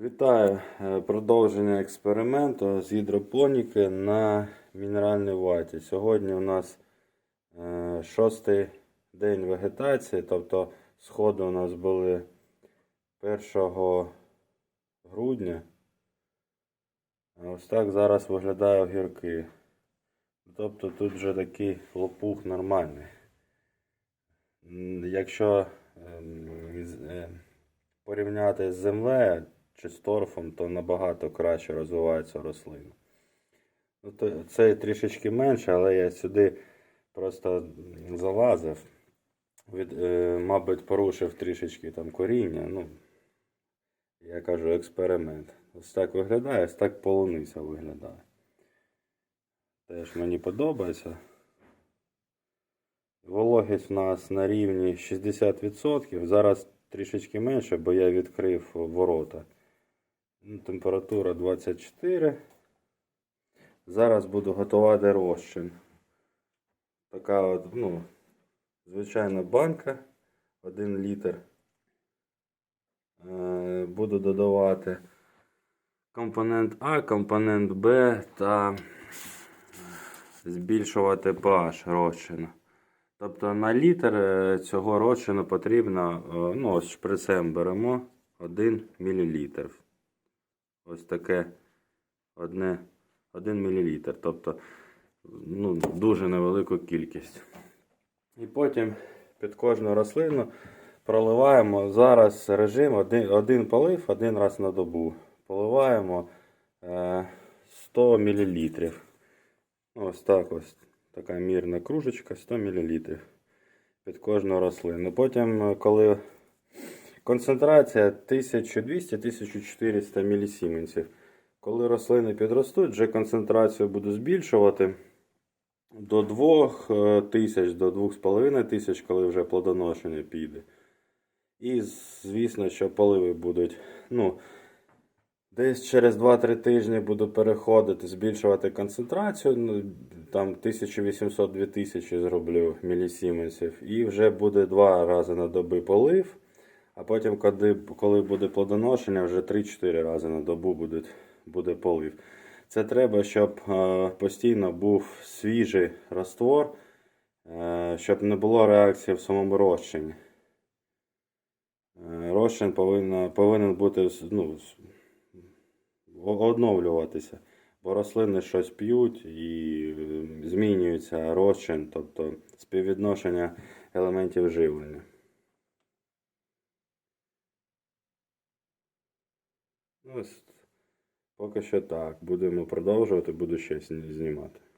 Вітаю! Е, Продовження експерименту з гідропоніки на мінеральній ваті. Сьогодні у нас е, шостий день вегетації, тобто сходи у нас були 1 грудня. Ось так зараз виглядає огірки. Тобто тут вже такий лопух нормальний. Якщо ем, е, порівняти з землею чи з торфом, то набагато краще розвиваються рослини. Ну, це трішечки менше, але я сюди просто залазив. Від, е, мабуть, порушив трішечки там коріння. Ну, я кажу, експеримент. Ось так виглядає, ось так полуниця виглядає. Теж мені подобається. Вологість у нас на рівні 60%. Зараз трішечки менше, бо я відкрив ворота. Ну, Температура 24. Зараз буду готувати розчин. Така от, ну, звичайна банка 1 літр. Е, Буду додавати компонент А, компонент Б та збільшувати pH розчину. Тобто на літр е, цього розчину потрібно, е, ну ось шприцем беремо 1 мл. Ось таке одне, 1 мл. Тобто ну, дуже невелику кількість. І потім під кожну рослину проливаємо зараз режим один, один полив один раз на добу. Поливаємо е, 100 мл. Ось так ось. Така мірна кружечка 100 мл під кожну рослину. Потім, е, коли концентрація 1200-1400 мілісіменсів. Коли рослини підростуть, вже концентрацію буду збільшувати до 2000, до 2500, коли вже плодоношення піде. І звісно, що поливи будуть. Ну, Десь через 2-3 тижні буду переходити, збільшувати концентрацію. Ну, там 1800-2000 зроблю мілісіменсів. І вже буде два рази на доби полив. А потім, коли, коли буде плодоношення, вже 3-4 рази на добу буде, буде полив. Це треба, щоб е, постійно був свіжий раствор, е, щоб не було реакції в самому розчині. Е, розчин повинен, повинен бути ну, о- оновлюватися. Бо рослини щось п'ють і змінюється розчин, тобто співвідношення елементів живлення. Ось поки що так. Будемо продовжувати, буду ще знімати.